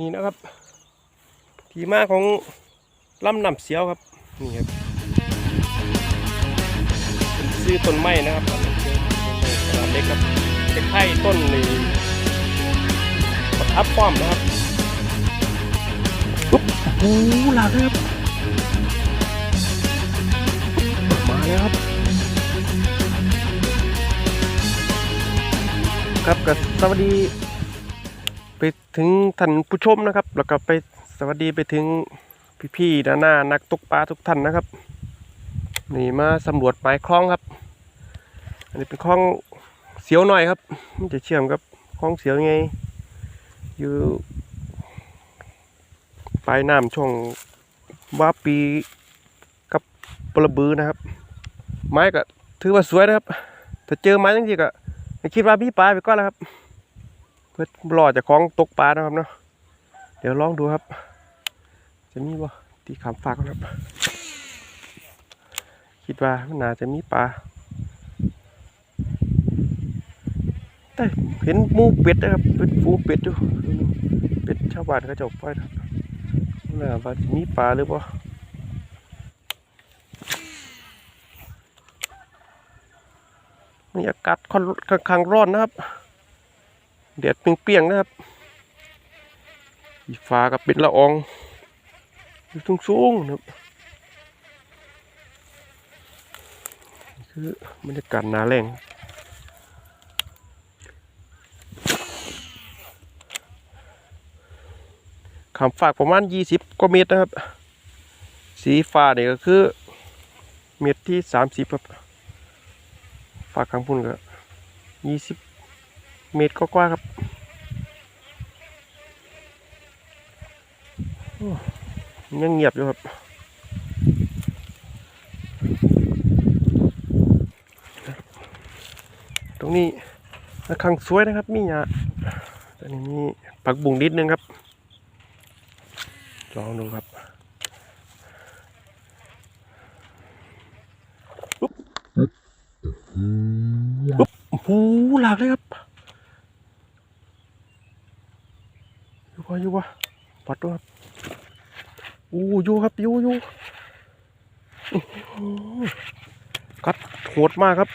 นี่นะครับ ที่มาของลำน้ำเสียวครับ นี่ครับซื้อต้นไม้นะครับขนาดเล็กครับคล้ายๆต้นนี่ประทับป้อมนะครับปุ๊บโอ้โหหลากครับมาแล้วครับครับก็สวัสดี ไปถึงท่านผู้ชมนะครับ แล้วก็ไปสวัสดีไปถึงพี่ๆนานานักตกปลาทุกท่านนะครับนี่มาสำรวจหมายคลองครับ อันนี้เป็นคลองเสียวหน่อยครับมันจะเชื่อมกับคลองเสียวไง อยู่ปลายน้ำช่วงว่าปีกับปลาบือนะครับ ไม้ก็ถือว่าสวยนะครับ ถ้าเจอไม้จริงๆก็คิดว่ามีปลาไปก่อนแล้วครับ พื่อรอจากของตกปลานะครับเนาะเดี๋ยวลองดูครับ จะมีบ่ที่ขามฝากครับ คิดว่ามันน่าจะมีปลาแต่เห็นมูเป็ดนะครับเป็นฟูเป็ดอยู่เป็ดชาวบ้านเขาจะเอาปล่อยนะครับน่าว่าจะมีปลาหรือเปล่ามีอากาศค่อนข้างร้อนนะครับ แดดเปรี้ยงๆนะครับอีฟ้ากับเป็นละอองอยู่สูงๆนะครับคือบรรยากาศหนาแรงขามฝากประมาณ 20กว่าเมตรนะครับ สีฟ้าเนี่ยก็คือ เมตรที่ 30 ครับ ฝากข้างพุ่นก็ยี่สิบ เมตรก็กว่าๆครับโอ้ยังเงียบอยู่ครับตรงนี้ระคังสวยนะครับ มีหยาตอนนี้มีปักบุงนิดนึงครับ ลองดูครับโอ้โหหลากเลยครับ อยู่วะปัดด้วครับอู้อยู่ครับอยู่อยู่กัดโหดมากครับ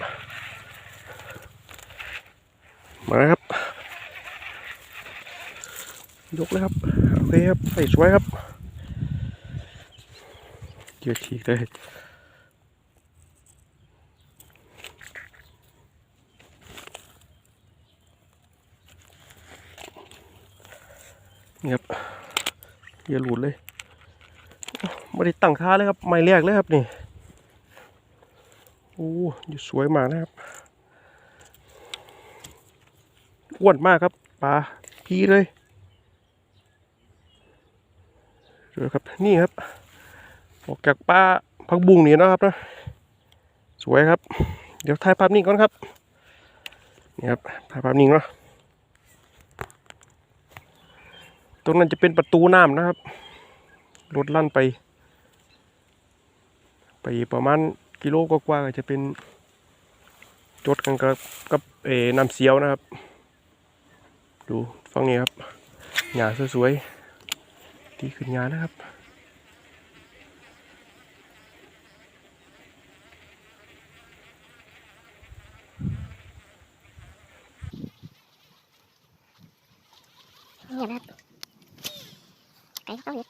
มาครับ ยกเลยครับ โอเคครับใส่สวยครับเยอะทีเลย นี่ครับอย่าหลุดเลยไม่ได้ตั้งค่าเลยครับไม่แรกเลยครับนี่โอ้ยสวยมากนะครับอ้วนมากครับปลาพีเลยดูครับนี่ครับ ออกจากปลาพักบุ้งนี่นะครับนะสวยครับ เดี๋ยวถ่ายภาพนิ่งก่อนครับนี่ครับถ่ายภาพนิ่งเนาะ ตรงนั้นจะเป็นประตูน้ำนะครับรถลั่นไป ไปประมาณกิโลกว่าๆจะเป็นจดกันกับกับเอน้ำเสียวนะครับ ดูฟังนี้ครับหญ้าสวยๆที่ขึ้นหญ้านะครับเงียบนะครับไก่เขาเห็ด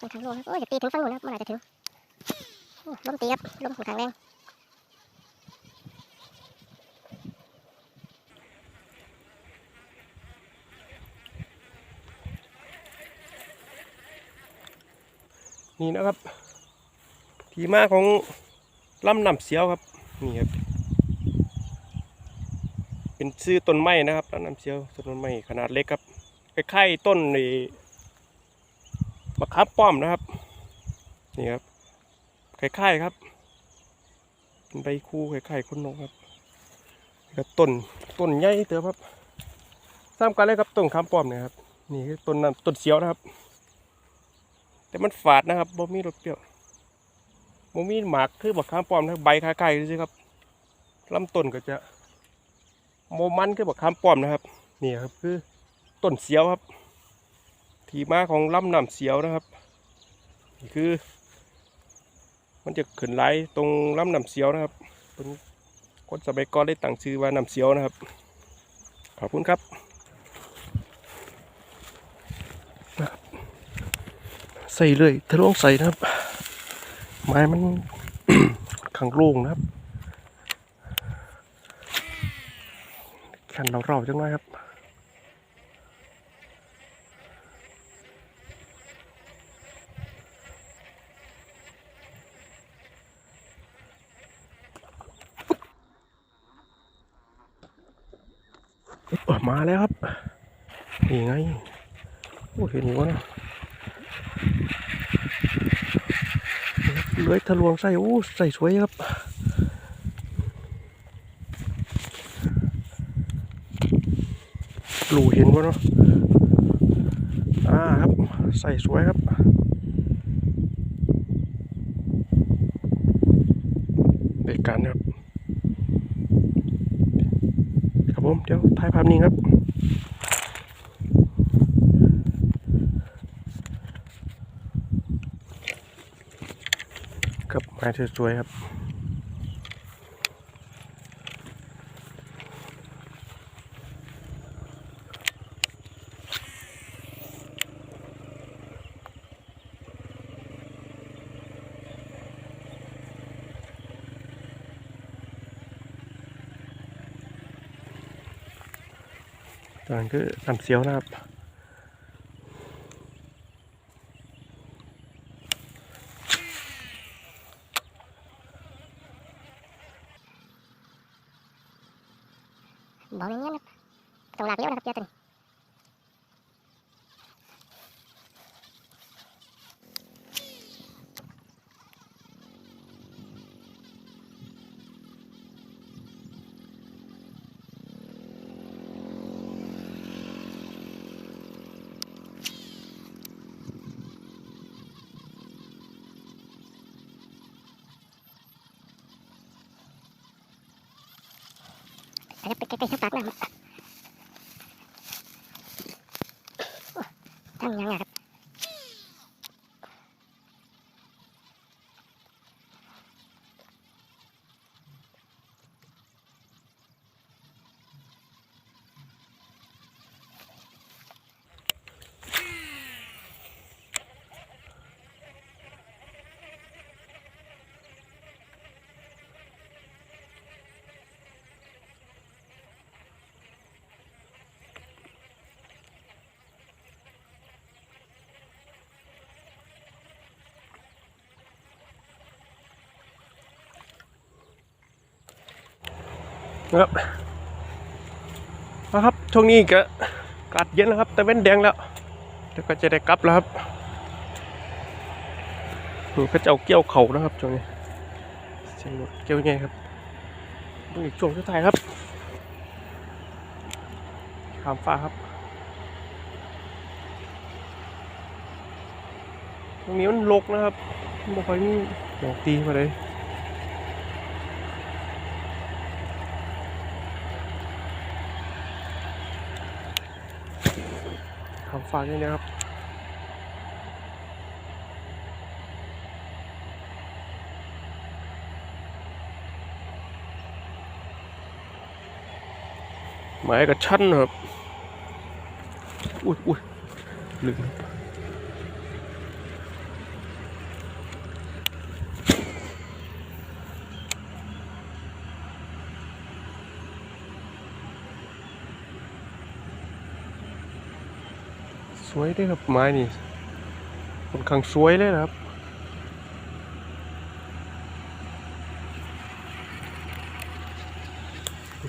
ตรงทางโลงครับโอ้ยอย่าตีถึงฝั่งนู้นนะมันอาจจะถึงโอ้มตีครับล้มค่อนขางแรงนี่นะครับ ทีมาของลำนำเสียวครับนี่ครับ เป็นชื่อต้นไม้นะครับลำนำเสียวต้นไม้ขนาดเล็กครับคล้ายๆต้นใน มะขามป้อมนะครับ นี่ครับคล้ายๆครับเป็นใบคู่คล้ายๆคนนกครับนี่ก็ต้นต้นใหญ่เติบครับสร้างกันเลยครับต้นขามป้อมเนี่ยครับ นี่คือต้นน้ำต้นเสียวนะครับ แต่มันฝาดนะครับบ่มีรสเปรี้ยวโมมีหมากคือบักข้ามป้อมนะใบคาไก่ดูสิครับลำต้นก็จะโมมันคือบักข้ามป้อมนะครับ นี่ครับคือต้นเสียวครับ ที่มาของลำน้ำเสียวนะครับนี่คือ มันจะขึ้นไหลตรงลำน้ำเสียวนะครับเป็นคนสมัยก่อนได้ตั้งชื่อว่าน้ำเสียวนะครับ ขอบคุณครับใส่เลยทะลวงใส่นะครับ ไม้มันขังโล่งนะครับขันเราเราจังเลยครับ มาแล้วครับนี่ไงโอ้เห็นอยู่วะนะเลื้อยทะลวงใส่โอ้ใส่สวยครับหลูเห็นวะเนาะอ่าครับใส่สวยครับเด็กกันครับ ครับ ผมเดี๋ยวถ่ายภาพนี้ครับกับไม้สวยๆครับ จานนั้นคือน้ำเสียวนะครับบอกเงี้ยนะตรงหลักเลี้ยวนะครับเจ้าตัวนี้ อาจจะไปใกล้ๆสักปากนะครับทั้งยังไงครับ นะครับนะครับช่วงนี้ก็กาศเย็นแล้วครับ แต่เว้นแดงแล้วเดี๋ยวก็จะได้กลับแล้วครับนี่ก็จะเอาเกี่ยวเข่านะครับช่วงนี้เสียงเกี่ยวยังไงครับต้องอีกช่วงสุดท้ายครับขามฟ้าครับ ตรงนี้มันลกนะครับไม่ค่อยมีหมอกตีมาเลย ฝามฟ้านี่นะครับหมายกับชั้นครับ อุ้ยอุ้ยลืม สวยด้วยครับไม้นี่ค่อนข้างสวยเลยนะครับ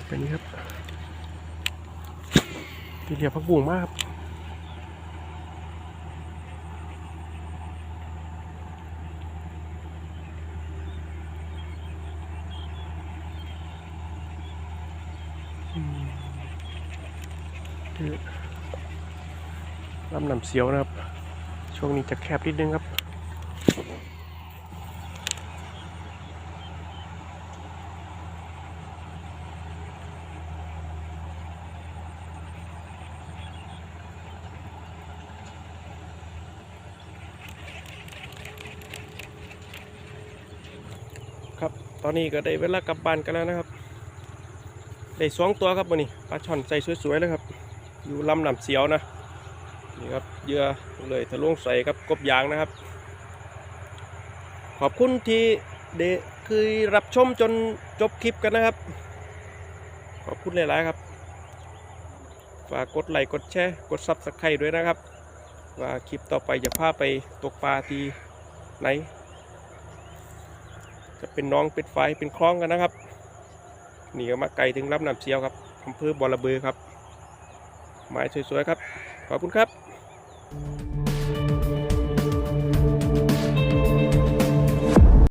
เป็นนี้ครับทีเรียบพักบุ้งมากครับ เสียวนะครับ ช่วงนี้จะแคบนิดนึงครับ ครับ ตอนนี้ก็ได้เวลากลับบ้านกันแล้วนะครับ ได้สองตัวครับวันนี้ปลาช่อนใส่สวยๆแล้วครับ อยู่ลำหนำเสียวนะ นี่ครับเยื่อเลยทะลวงใส่ครับกบยางนะครับ ขอบคุณที่เดคือรับชมจนจบคลิปกันนะครับ ขอบคุณหลาย ๆ ครับ ฝากกดไลค์กดแชร์กดซับสไครต์ด้วยนะครับ ว่าคลิปต่อไปจะพาไปตกปลาที่ไหน จะเป็นน้องเป็นไฟเป็นคลองกันนะครับนี่ก็มาไกลถึงลำน้ำเชียวครับอำเภอบอระเบือครับ หมายสวย ๆ ครับ ขอบคุณครับ